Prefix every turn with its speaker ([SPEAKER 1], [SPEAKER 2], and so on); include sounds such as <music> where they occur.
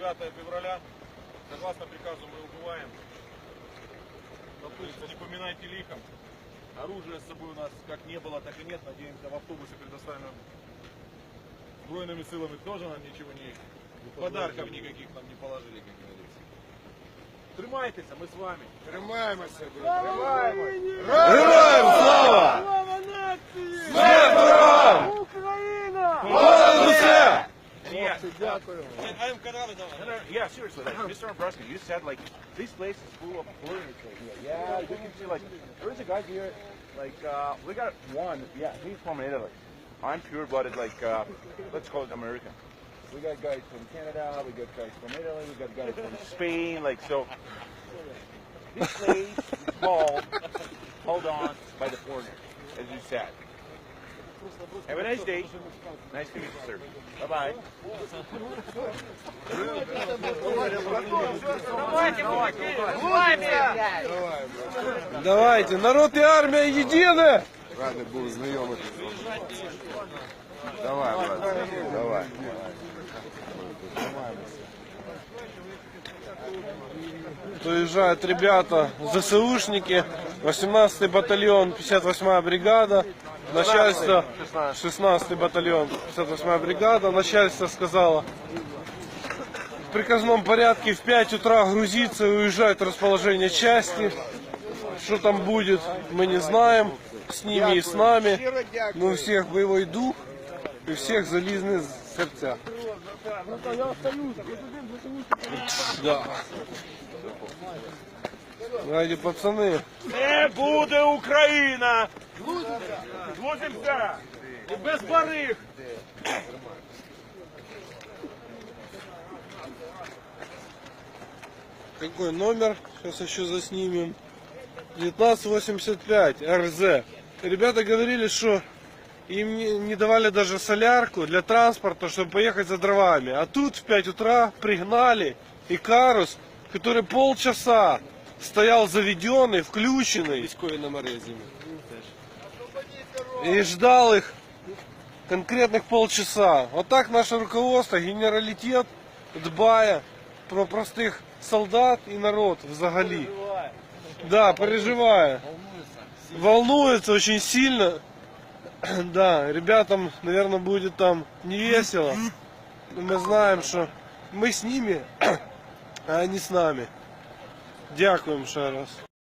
[SPEAKER 1] 9 февраля. Согласно приказу мы убываем. Не поминайте лихом. Оружия с собой у нас как не было, так и нет. Надеемся, в автобусе предоставим Збройными силами тоже нам ничего не... Подарков никаких нам не положили, как говорится. Тримайтеся, ми з вами.
[SPEAKER 2] Тримаємося, брат, тримаємося.
[SPEAKER 3] Героям слава!
[SPEAKER 1] Yeah,
[SPEAKER 4] exactly uh, I
[SPEAKER 1] am Carrado. Yeah, seriously, like, Mr. Ambroski, you said, like, this place is full of foreigners. Yeah, you can see, like, there is a guy here, like, uh, we got one, yeah, he's from Italy. I'm pure-blooded, like, uh, let's call it American. We got guys from Canada, we got guys from Italy, we got guys from Spain, like, so, this place is called, hold on, by the foreigners, as you said. Have a nice day. Nice to meet you, sir. Bye bye.
[SPEAKER 3] Давайте, народ и армия едины!
[SPEAKER 2] Радий був знайомитися. Давай, брат, давай.
[SPEAKER 3] Приезжают ребята, ЗСУшники, 18-й батальон, 58-я бригада, начальство, 16-й батальон, 58-я бригада, начальство сказало, в приказном порядке в 5 утра грузиться и уезжать в расположение части. Что там будет, мы не знаем, с ними и с нами, но у всех боевой дух, и у всех залізні серця. Да. Ради пацаны.
[SPEAKER 1] Не буде Україна! Злозимся! І без барих!
[SPEAKER 3] Какой номер? Сейчас еще заснимем. 1985 РЗ. Ребята говорили, что им не, давали даже солярку для транспорта, чтобы поехать за дровами. А тут в 5 утра пригнали Икарус, который полчаса стоял заведенный, включенный. И ждал их конкретных полчаса. Вот так наше руководство, генералитет, дбая про простых солдат и народ взагалі. Да, переживая. Волнуется очень сильно. <clears throat> Да, ребятам, наверное, будет там не весело. Мы знаем, что мы с ними, <clears throat> а они с нами. Дякуємо ще раз.